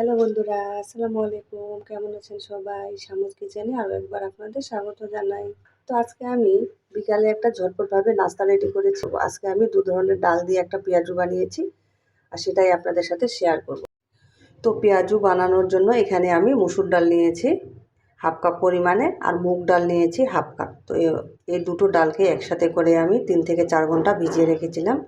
Hello বন্ধুরা, আসসালামু আলাইকুম। কেমন আছেন সবাই? সামুজ কিচেনে আরও একবার আপনাদের স্বাগত জানাই। তো আজকে আমি বিকালে একটা ঝটপটভাবে নাস্তা রেডি করেছি। আজকে আমি দু ধরনের ডাল দিয়ে একটা পেঁয়াজু বানিয়েছি আর সেটাই আপনাদের সাথে শেয়ার করব। তো পেঁয়াজু বানানোর জন্য এখানে আমি মুসুর ডাল নিয়েছি, হাফ কাপ পরিমাণে, আর মুগ ডাল নিয়েছি হাফ কাপ। তো এই দুটো ডালকে একসাথে করে আমি তিন থেকে চার ঘণ্টা ভিজিয়ে রেখেছিলাম।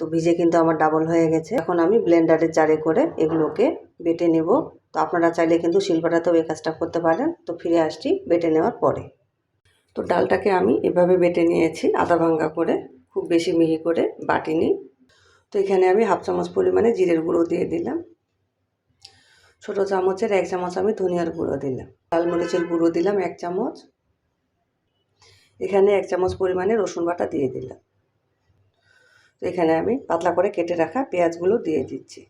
তো ভিজে কিন্তু আমার ডাবল হয়ে গেছে। এখন আমি ব্লেন্ডারের জারে করে এগুলোকে বেটে নেব। তো আপনারা চাইলে কিন্তু শিল্পাটাতেও এই কাজটা করতে পারেন। তো ফিরে আসছি বেটে নেওয়ার পরে। তো ডালটাকে আমি এভাবে বেটে নিয়েছি আদা ভাঙ্গা করে, খুব বেশি মিহি করে বাটিনি। তো এখানে আমি হাফ চামচ পরিমাণে জিরের গুঁড়ো দিয়ে দিলাম। ছোটো চামচের এক চামচ আমি ধনিয়ার গুঁড়ো দিলাম। লাল মরিচের গুঁড়ো দিলাম এক চামচ। এখানে এক চামচ পরিমাণে রসুন বাটা দিয়ে দিলাম। তো এখানে আমি পাতলা করে কেটে রাখা পেঁয়াজগুলো দিয়ে দিচ্ছি।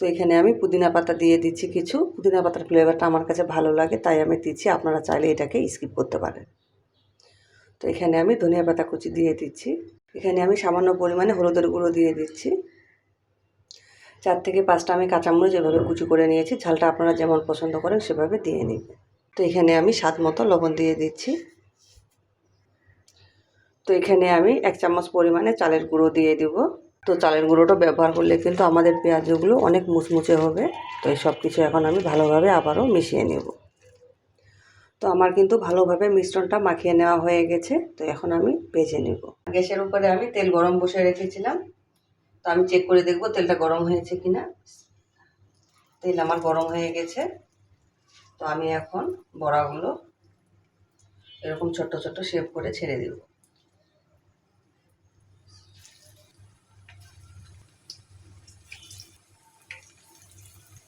তো এখানে আমি পুদিনা পাতা দিয়ে দিচ্ছি কিছু। পুদিনা পাতার ফ্লেভারটা আমার কাছে ভালো লাগে, তাই আমি দিচ্ছি। আপনারা চাইলে এটাকে স্কিপ করতে পারেন। তো এখানে আমি ধনিয়া পাতা কুচি দিয়ে দিচ্ছি। এখানে আমি সামান্য পরিমাণে হলুদের গুঁড়ো দিয়ে দিচ্ছি। চার থেকে পাঁচটা আমি কাঁচামরিচ এভাবে কুচি করে নিয়েছি। ঝালটা আপনারা যেমন পছন্দ করেন সেভাবে দিয়ে নেবেন। তো এখানে আমি স্বাদ মতো লবণ দিয়ে দিচ্ছি। তো এখানে আমি এক চামচ পরিমাণে চালের গুঁড়ো দিয়ে দিব। তো চালের গুঁড়োটা ব্যবহার করলে কিন্তু আমাদের পেঁয়াজগুলো অনেক মুচমুচে হবে। তো এই সব কিছু এখন আমি ভালোভাবে আবারও মিশিয়ে নেব। তো আমার কিন্তু ভালোভাবে মিশ্রণটা মাখিয়ে নেওয়া হয়ে গেছে। তো এখন আমি ভেজে নেব। গ্যাসের উপরে আমি তেল গরম বসে রেখেছিলাম। তো আমি চেক করে দেখব তেলটা গরম হয়েছে কিনা। তেল আমার গরম হয়ে গেছে। তো আমি এখন বড়াগুলো এরকম ছোট্ট ছোট্ট শেপ করে ছেড়ে দেবো।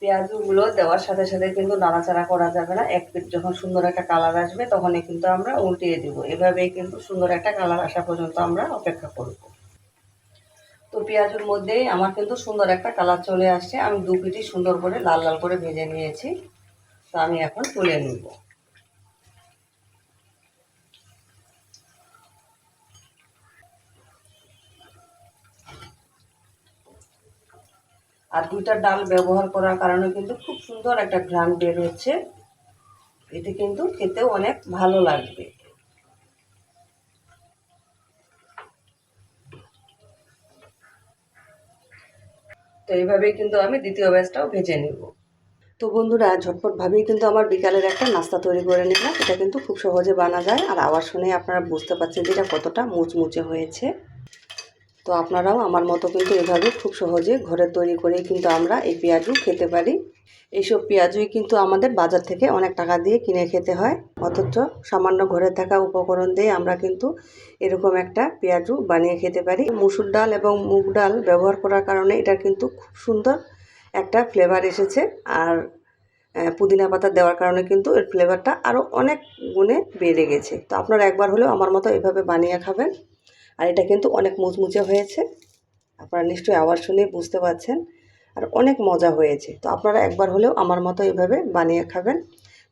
পেঁয়াজগুলো দেওয়ার সাথে সাথে কিন্তু নাড়াচাড়া করা যাবে না। এক পিট যখন সুন্দর একটা কালার আসবে, তখনই কিন্তু আমরা উল্টিয়ে দিব। এভাবেই কিন্তু সুন্দর একটা কালার আসা পর্যন্ত আমরা অপেক্ষা করব। তো পেঁয়াজের মধ্যেই আমার কিন্তু সুন্দর একটা কালার চলে আসছে। আমি দু পিটি সুন্দর করে লাল লাল করে ভেজে নিয়েছি। তো আমি এখন তুলে নিব। আর দুইটা ডাল ব্যবহার করার কারণে কিন্তু খুব সুন্দর একটা ঘ্রাণ বের হচ্ছে। এতে কিন্তু খেতেও অনেক ভালো লাগবে। তো এইভাবেই কিন্তু আমি দ্বিতীয় ব্যাচটাও ভেজে নিব। তো বন্ধুরা ঝটপটভাবেই কিন্তু আমার বিকালের একটা নাস্তা তৈরি করে নিলাম। এটা কিন্তু খুব সহজে বানা যায়। আর আবার শুনে আপনারা বুঝতে পারছেন যে এটা কতটা মুচমুচে হয়েছে। তো আপনারাও আমার মতো কিন্তু এভাবে খুব সহজে ঘরে তৈরি করে কিন্তু আমরা এই পেঁয়াজু খেতে পারি। এইসব পেঁয়াজুই কিন্তু আমাদের বাজার থেকে অনেক টাকা দিয়ে কিনে খেতে হয়। অথচ সামান্য ঘরে থাকা উপকরণ দিয়ে আমরা কিন্তু এরকম একটা পেঁয়াজু বানিয়ে খেতে পারি। মুসুর ডাল এবং মুগ ডাল ব্যবহার করার কারণে এটার কিন্তু খুব সুন্দর একটা ফ্লেভার এসেছে। আর পুদিনা পাতা দেওয়ার কারণে কিন্তু এর ফ্লেভারটা আরও অনেক গুণে বেড়ে গেছে। তো আপনারা একবার হলেও আমার মতো এভাবে বানিয়ে খাবেন। আর এটা কিন্তু অনেক মুচমুচে হয়েছে। আপনারা নিশ্চয়ই আবার শুনে বুঝতে পারছেন। আর অনেক মজা হয়েছে। তো আপনারা একবার হলেও আমার মতো এভাবে বানিয়ে খাবেন।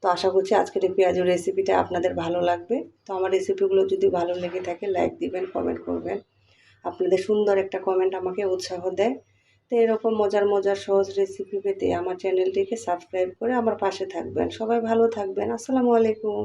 তো আশা করছি আজকের এই পেঁয়াজুর রেসিপিটা আপনাদের ভালো লাগবে। তো আমার রেসিপিগুলো যদি ভালো লেগে থাকে লাইক দিবেন কমেন্ট করবেন। আপনাদের সুন্দর একটা কমেন্ট আমাকে উৎসাহ দেয়। তো এরকম মজার মজার, সহজ রেসিপি পেতে আমার চ্যানেলটিকে সাবস্ক্রাইব করে আমার পাশে থাকবেন। সবাই ভালো থাকবেন। আসসালামু আলাইকুম।